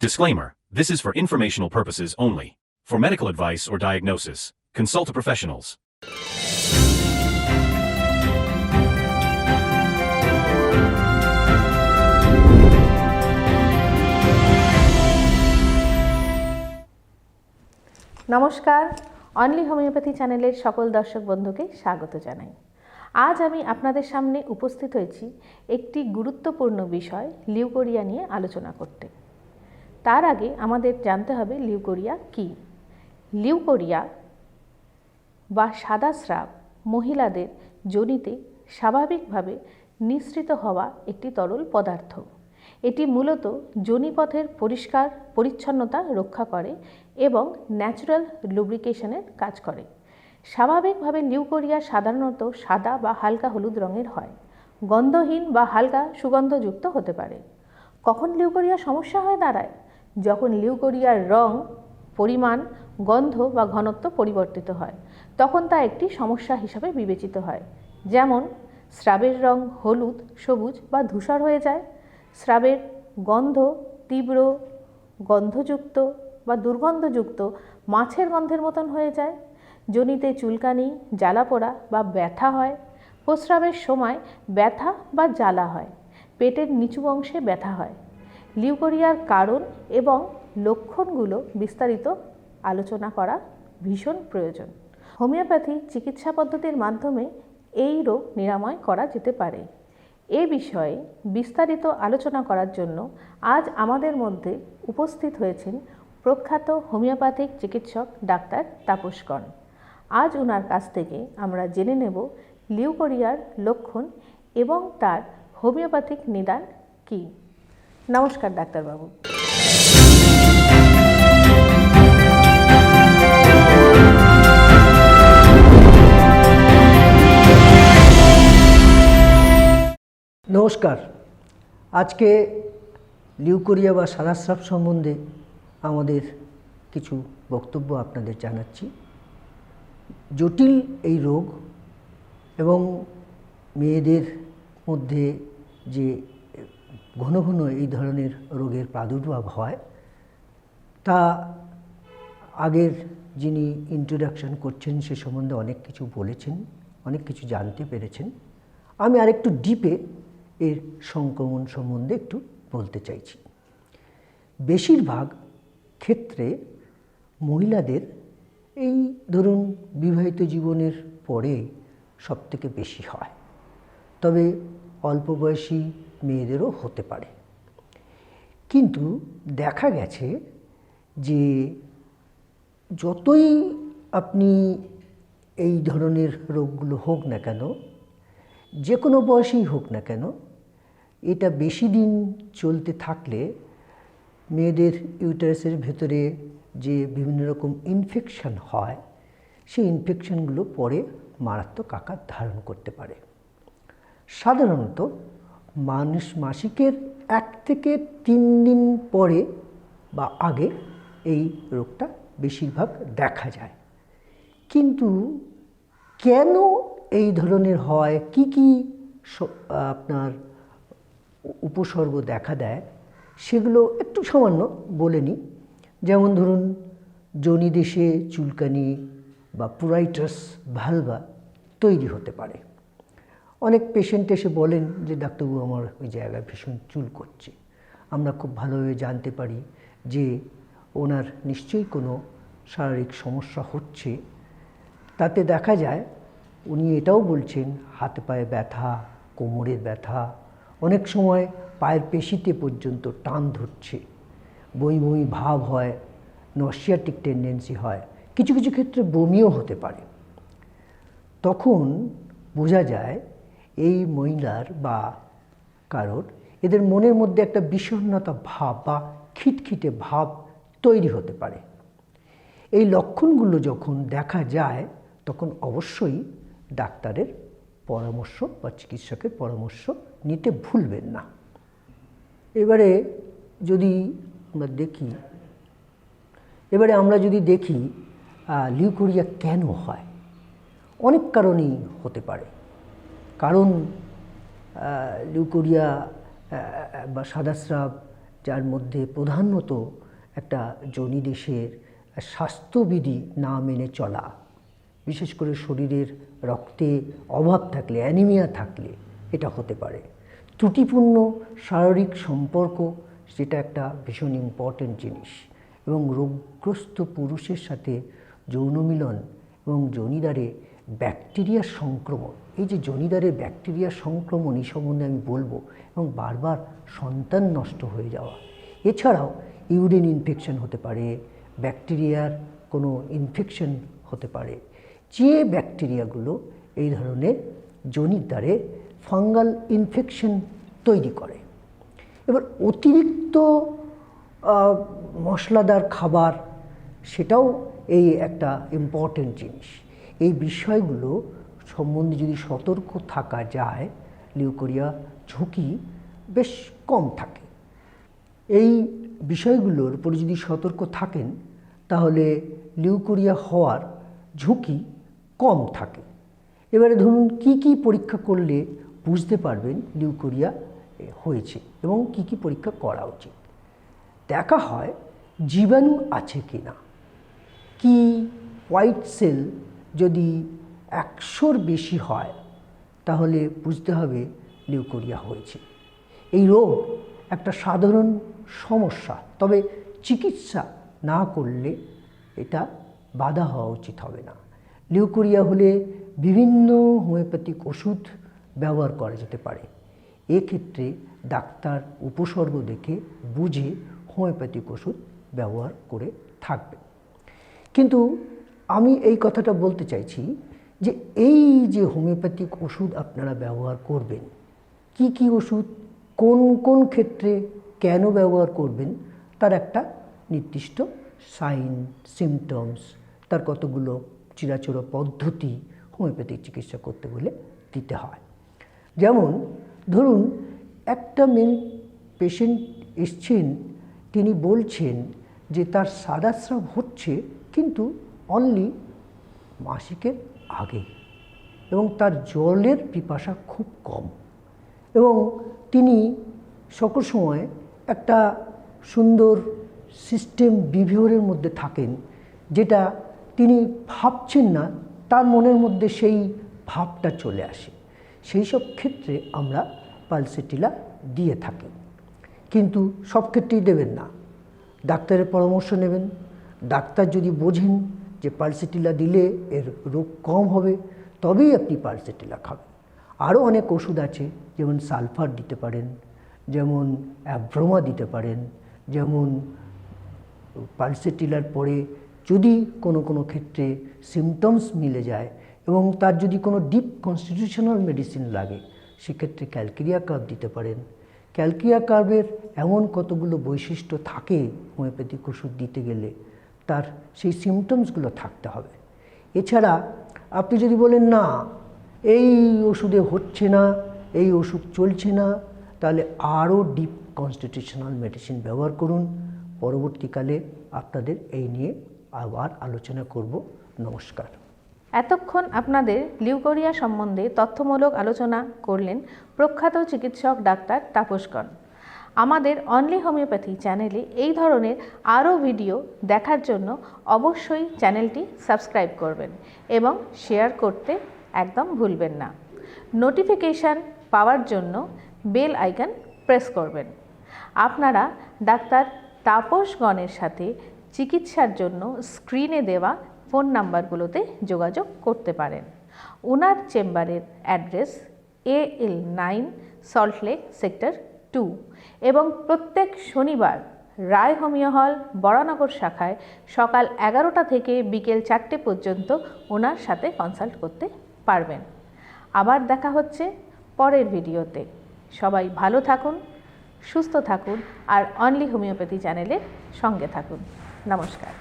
Disclaimer This is for informational purposes only. For medical advice or diagnosis, consult a professionals. নমস্কার only homeopathy চ্যানেলের সকল দর্শক বন্ধুকে স্বাগত জানাই আজ আমি আপনাদের সামনে উপস্থিত হয়েছি একটি গুরুত্বপূর্ণ বিষয় লিউকোরিয়া নিয়ে আলোচনা করতে তার আগে আমাদের জানতে হবে লিউকোরিয়া কী? লিউকোরিয়া বা সাদা স্রাব মহিলাদের যোনিতে স্বাভাবিকভাবে নিঃসৃত হওয়া একটি তরল পদার্থ। এটি মূলত যোনিপথের পরিষ্কার পরিচ্ছন্নতা রক্ষা করে এবং ন্যাচারাল লুব্রিকেশনের কাজ করে। স্বাভাবিকভাবে লিউকোরিয়া সাধারণত সাদা বা হালকা হলুদ রঙের হয়। গন্ধহীন বা হালকা সুগন্ধযুক্ত হতে পারে। কখন লিউকোরিয়া সমস্যা হয়ে দাঁড়ায়? যখন লিউকোরিয়ার রং, পরিমাণ, গন্ধ বা ঘনত্ব পরিবর্তিত হয়, তখন তা একটি সমস্যা হিসাবে বিবেচিত হয়। যেমন, স্রাবের রং হলুদ, সবুজ বা ধূসর হয়ে যায়। স্রাবের গন্ধ তীব্র, গন্ধযুক্ত বা দুর্গন্ধযুক্ত মাছের গন্ধের মতন হয়ে যায়। জনিতে চুলকানি জ্বালা পোড়া বা ব্যথা হয়। প্রস্রাবের সময় ব্যথা বা জ্বালা হয়। পেটের নিচু অংশে ব্যথা হয়। লিউকোরিয়ার কারণ এবং লক্ষণগুলো বিস্তারিত আলোচনা করা ভীষণ প্রয়োজন। হোমিওপ্যাথি চিকিৎসা পদ্ধতির মাধ্যমে এই রোগ নিরাময় করা যেতে পারে। এ বিষয়ে বিস্তারিত আলোচনা করার জন্য আজ আমাদের মধ্যে উপস্থিত হয়েছেন প্রখ্যাত হোমিওপ্যাথিক চিকিৎসক ডাক্তার তাপসকণ আজ ওনার কাছ থেকে আমরা জেনে নেব লিউকোরিয়ার লক্ষণ এবং তার হোমিওপ্যাথিক নিদান কী। নমস্কার, ডাক্তারবাবু। নমস্কার। আজকে লিউকোরিয়া বা সাদাস্রাব সম্বন্ধে আমাদের কিছু বক্তব্য আপনাদের জানাচ্ছি। জটিল এই রোগ এবং মেয়েদের মধ্যে যে ঘন ঘন এই ধরনের রোগের প্রাদুর্ভাব হয়। তা আগের যিনি ইন্ট্রোডাকশন করছেন সে সম্বন্ধে অনেক কিছু বলেছেন, অনেক কিছু জানতে পেরেছেন। আমি আরেকটু ডিপে এর সংক্রমণ সম্বন্ধে একটু বলতে চাইছি। বেশিরভাগ ক্ষেত্রে মহিলাদের এই ধরুন বিবাহিত জীবনের পরে সবথেকে বেশি হয়। তবে অল্প বয়সী মেয়েদেরও হতে পারে। কিন্তু দেখা গেছে যে যতই আপনি এই ধরনের রোগগুলো হোক না কেন, যে কোনো বয়সেই হোক না কেন, এটা বেশি দিন চলতে থাকলে মেয়েদের ইউটারাসের ভেতরে যে বিভিন্ন রকম ইনফেকশন হয়, সেই ইনফেকশনগুলো পরে মারাত্মক আকার ধারণ করতে পারে। সাধারণত মানুষ মাসিকের এক থেকে তিন দিন পরে বা আগে এই রোগটা বেশিরভাগ দেখা যায়। কিন্তু কেন এই ধরনের হয়? কি কি আপনার উপসর্গ দেখা দেয়? সেগুলো একটু সামান্য বলে নিই। যেমন ধরুন, জনিদেশে চুলকানি বা পুরাইটাস ভালভা তৈরি হতে পারে। অনেক পেশেন্ট এসে বলেন যে, ডাক্তারবাবু, আমার ওই জায়গায় ভীষণ চুল করছে। আমরা খুব ভালোভাবে জানতে পারি যে, ওনার নিশ্চয়ই কোনো শারীরিক সমস্যা হচ্ছে। তাতে দেখা যায়, উনি এটাও বলছেন, হাতে পায়ে ব্যথা কোমরের ব্যথা, অনেক সময় পায়ের পেশিতে পর্যন্ত টান ধরছে। বই বই ভাব হয়, নসিয়াটিক টেন্ডেন্সি হয়, কিছু কিছু ক্ষেত্রে বমিও হতে পারে। তখন বোঝা যায় এই মহিলার বা কারোর, এদের মনের মধ্যে একটা বিষণ্ণতা ভাব বা খিটখিটে ভাব তৈরি হতে পারে। এই লক্ষণগুলো যখন দেখা যায়, তখন অবশ্যই ডাক্তারের পরামর্শ বা চিকিৎসকের পরামর্শ নিতে ভুলবেন না। এবারে যদি আমরা দেখি, এবারে আমরা যদি দেখি লিউকোরিয়া কেন হয়? অনেক কারণেই হতে পারে। কারণ লিউকোরিয়া বা সাদাস্রাব, যার মধ্যে প্রধানত একটা জনি দেশের স্বাস্থ্যবিধি না মেনে চলা, বিশেষ করে শরীরের রক্তে অভাব থাকলে, অ্যানিমিয়া থাকলে এটা হতে পারে। ত্রুটিপূর্ণ শারীরিক সম্পর্ক সেটা একটা ভীষণ ইম্পর্ট্যান্ট জিনিস এবং রোগগ্রস্ত পুরুষের সাথে যৌন মিলন এবং জনিদারে ব্যাকটেরিয়ার সংক্রমণ এই যে জনিদারে ব্যাকটেরিয়া সংক্রমণ, এই সম্বন্ধে আমি বলব এবং বারবার সন্তান নষ্ট হয়ে যাওয়া। এছাড়াও ইউরিন ইনফেকশন হতে পারে, ব্যাকটেরিয়ার কোনো ইনফেকশন হতে পারে। যে ব্যাকটেরিয়াগুলো এই ধরনের জনির দ্বারে ফাঙ্গাল ইনফেকশন তৈরি করে। এবার অতিরিক্ত মশলাদার খাবার, সেটাও এই একটা ইম্পর্টেন্ট জিনিস। এই বিষয়গুলো সম্বন্ধে যদি সতর্ক থাকা যায়, লিউকোরিয়া ঝুঁকি বেশ কম থাকে। এই বিষয়গুলোর উপরে যদি সতর্ক থাকেন, তাহলে লিউকোরিয়া হওয়ার ঝুঁকি কম থাকে। এবারে ধরুন, কি কি পরীক্ষা করলে বুঝতে পারবেন লিউকোরিয়া হয়েছে এবং কি কি পরীক্ষা করা উচিত? দেখা হয় জীবাণু আছে কি না কি হোয়াইট সেল যদি একশোর বেশি হয়, তাহলে বুঝতে হবে লিউকোরিয়া হয়েছে। এই রোগ একটা সাধারণ সমস্যা, তবে চিকিৎসা না করলে এটা বাধা হওয়া উচিত হবে না। লিউকোরিয়া হলে বিভিন্ন হোমিওপ্যাথিক ওষুধ ব্যবহার করা যেতে পারে। এক্ষেত্রে ডাক্তার উপসর্গ দেখে বুঝে হোমিওপ্যাথিক ওষুধ ব্যবহার করে থাকবে। কিন্তু আমি এই কথাটা বলতে চাইছি যে এই যে হোমিওপ্যাথিক ওষুধ আপনারা ব্যবহার করবেন, কি কি ওষুধ, কোন কোন ক্ষেত্রে কেন ব্যবহার করবেন, তার একটা নির্দিষ্ট সাইন সিমটমস তার কতগুলো চিরাচুরা পদ্ধতি হোমিওপ্যাথিক চিকিৎসা করতে বলে দিতে হয়। যেমন, ধরুন, একটা মেন পেশেন্ট এসছেন, তিনি বলছেন যে তার সাদাস্রাব হচ্ছে কিন্তু অনলি মাসিকের আগে। এবং তার জলের পিপাসা খুব কম। এবং তিনি সকল সময় একটা সুন্দর সিস্টেম বিহেভিয়ারের মধ্যে থাকেন, যেটা তিনি ভাবছেন না, তার মনের মধ্যে সেই ভাবটা চলে আসে। সেই সব ক্ষেত্রে আমরা পালসেটিলা দিয়ে থাকি। কিন্তু সব ক্ষেত্রেই দেবেন না। ডাক্তারের পরামর্শ নেবেন। ডাক্তার যদি বোঝেন যে পালসেটিলা দিলে এর রোগ কম হবে, তবেই আপনি পালসেটিলা খাবেন। আরও অনেক ওষুধ আছে, যেমন সালফার দিতে পারেন, যেমন অ্যাভ্রোমা দিতে পারেন, যেমন পালসেটিলার পরে যদি কোনো কোনো ক্ষেত্রে সিমটমস মিলে যায় এবং তার যদি কোনো ডিপ কনস্টিটিউশনাল মেডিসিন লাগে, সেক্ষেত্রে ক্যালকেরিয়া কার্ভ দিতে পারেন। ক্যালকেরিয়া কার্ভের এমন কতগুলো বৈশিষ্ট্য থাকে হোমিওপ্যাথিক ওষুধ দিতে গেলে তার সেই সিমটমসগুলো থাকতে হবে। এছাড়া আপনি যদি বলেন, না, এই ওষুধে হচ্ছে না, এই ওষুধ চলছে না, তাহলে আরও ডিপ কনস্টিটিউশনাল মেডিসিন ব্যবহার করুন। পরবর্তীকালে আপনাদের এই নিয়ে আবার আলোচনা করব। নমস্কার। এতক্ষণ আপনাদের লিউকোরিয়া সম্বন্ধে তথ্যমূলক আলোচনা করলেন প্রখ্যাত চিকিৎসক ডাক্তার তাপসকর আমাদের অনলি হোমিওপ্যাথি চ্যানেলে এই ধরনের আরও ভিডিও দেখার জন্য অবশ্যই চ্যানেলটি সাবস্ক্রাইব করবেন এবং শেয়ার করতে একদম ভুলবেন না। নোটিফিকেশান পাওয়ার জন্য বেল আইকন প্রেস করবেন। আপনারা ডাক্তার তাপসগণের সাথে চিকিৎসার জন্য স্ক্রিনে দেওয়া ফোন নাম্বারগুলোতে যোগাযোগ করতে পারেন। ওনার চেম্বারের address A L nine Salt Lake sector two এবং প্রত্যেক শনিবার রায় হোমিও হল বরানগর শাখায় সকাল এগারোটা থেকে বিকেল চারটে পর্যন্ত ওনার সাথে কনসাল্ট করতে পারবেন। আবার দেখা হচ্ছে পরের ভিডিওতে। সবাই ভালো থাকুন, সুস্থ থাকুন আর অনলি হোমিওপ্যাথি চ্যানেলের সঙ্গে থাকুন। নমস্কার।